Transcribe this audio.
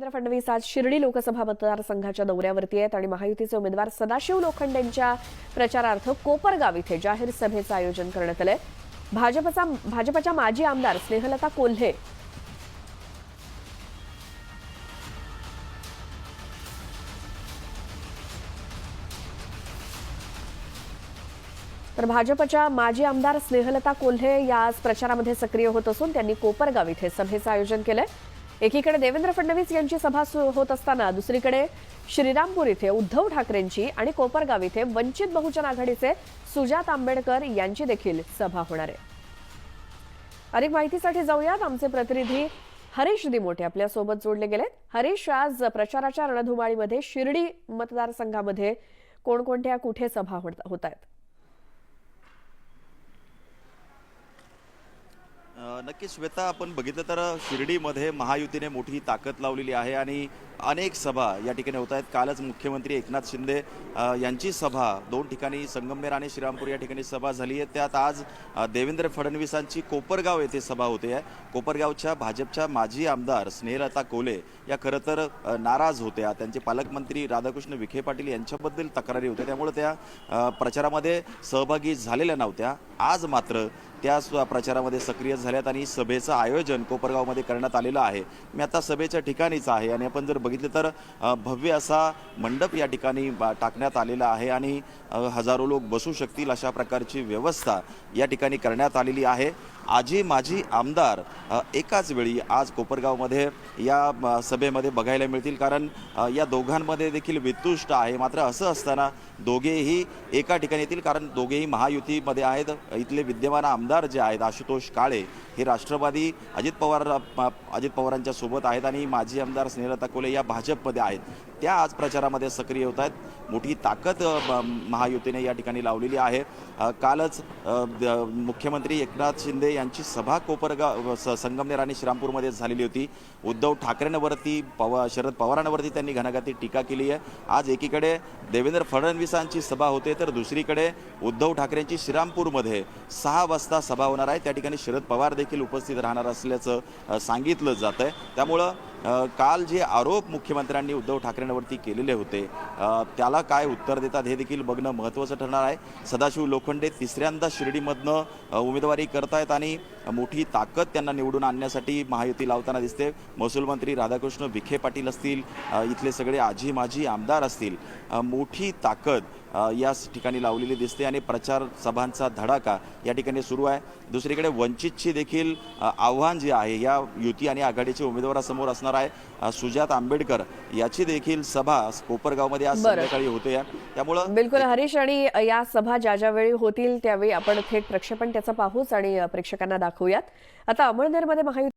देवेंद्र फडणवीस आज शिर्डी लोकसभा मतदारसंघाच्या दौऱ्यावरती आहेत आणि महायुतीचे उमेदवार सदाशिव लोखंडेंच्या प्रचारार्थ कोपरगाव इथे जाहीर सभेचं आयोजन करण्यात आलंय. भाजपचा भाजपच्या माजी आमदार स्नेहलता कोल्हे तर भाजपच्या माजी आमदार स्नेहलता कोल्हे या आज प्रचारामध्ये सक्रिय होत असून त्यांनी कोपरगाव इथे सभेचं आयोजन केलंय. एकीकडे देवेंद्र फडणवीस यांची सभा होत असताना दुसरीकडे श्रीरामपूर इथे उद्धव ठाकरेंची आणि कोपरगाव इथे वंचित बहुजन आघाडीचे सुजात आंबेडकर यांची देखील सभा होणार आहे. अधिक माहितीसाठी जाऊयात. आमचे प्रतिनिधी हरीश दिमोटे आपल्यासोबत जोडले गेलेत. हरीश आज प्रचाराच्या रणधुमाळीमध्ये शिर्डी मतदारसंघामध्ये कोणकोणत्या कुठे सभा होत आहेत? नक्की श्वेता आपण बघितलं तर शिर्डीमध्ये महायुतीने मोठी ताकद लावलेली आहे आणि अनेक सभा या ठिकाणी होत आहेत. कालच मुख्यमंत्री एकनाथ शिंदे यांची सभा दोन ठिकाणी संगमनेर आणि श्रीरामपूर या ठिकाणी सभा झाली आहे. त्यात आज देवेंद्र फडणवीसांची कोपरगाव येथे सभा होते. आहे कोपरगावच्या भाजपच्या माजी आमदार स्नेहलता कोले या खरं तर नाराज होत्या. त्यांचे पालकमंत्री राधाकृष्ण विखे पाटील यांच्याबद्दल तक्रारी होत्या. त्यामुळे त्या प्रचारामध्ये सहभागी झालेल्या नव्हत्या. आज मात्र त्या प्रचारामध्ये सक्रिय झाल्यात आणि सभेचं आयोजन कोपरगावमध्ये करण्यात आलेलं आहे. मी आता सभेच्या ठिकाणीच आहे आणि आपण जर बघितलं तर भव्य असा मंडप या ठिकाणी बा- टाकण्यात आलेला आहे आणि हजारो लोक बसू शकतील अशा प्रकारची व्यवस्था या ठिकाणी करण्यात आलेली आहे. आजी माजी आमदार एकाच वेळी आज कोपरगावमध्ये या सभेमध्ये बघायला मिळतील कारण या दोघांमध्ये देखील वितुष्ट आहे. मात्र असं असताना दोघेही एका ठिकाणी येतील कारण दोघेही महायुतीमध्ये आहेत. इथले विद्यमान आमदार जे आहेत आशुतोष काळे हे राष्ट्रवादी अजित पवार अजित पवारांच्या सोबत आहेत आणि माजी आमदार स्नेहलता कोले या भाजपमध्ये आहेत. त्या आज प्रचारामध्ये सक्रिय होत आहेत. मोठी ताकद महायुतीने या ठिकाणी लावलेली आहे. कालच मुख्यमंत्री एकनाथ शिंदे यांची सभा कोपरगाव संगमनेर आणि श्रीरामपूरमध्ये झालेली होती. उद्धव ठाकरेंवरती पवा शरद पवारांवरती त्यांनी घणाघाती टीका केली आहे. आज एकीकडे देवेंद्र फडणवीसांची सभा होते तर दुसरीकडे उद्धव ठाकरेंची श्रीरामपूरमध्ये सहा वाजता सभा होणार आहे. त्या ठिकाणी शरद पवार देखील उपस्थित राहणार असल्याचं सांगितलं जात आहे त्यामुळं काल जे आरोप मुख्यमंत्र्यांनी उद्धव ठाकरेंवरती केलेले होते त्याला काय उत्तर देतात हे देखील बघणं महत्त्वाचं ठरणार आहे. सदाशिव लोखंडे तिसऱ्यांदा शिर्डीमधनं उमेदवारी करतायत आणि मोठी ताकद त्यांना निवडून आणण्यासाठी महायुती लावताना दिसते. महसूल मंत्री राधाकृष्ण विखे पाटील असतील इथले सगळे आजी माजी आमदार असतील. अ, मोठी ताकद या ठिकाणी लावलेली दिसते आणि प्रचार सभांचा धडाका या ठिकाणी सुरू आहे. दुसरीकडे वंचितची देखील आव्हान जे आहे या युती आणि आघाडीच्या उमेदवारासमोर असणार आहे सुजात आंबेडकर याची देखील सभा कोपरगावमध्ये आज. संध्याकाळी होते. त्यामुळं बिलकुल हरीश आणि या सभा ज्या ज्या वेळी होतील त्यावेळी आपण थेट प्रक्षेपण त्याचं पाहूच आणि प्रेक्षकांना दाखवूयात. आता अमळनेरमध्ये महायुती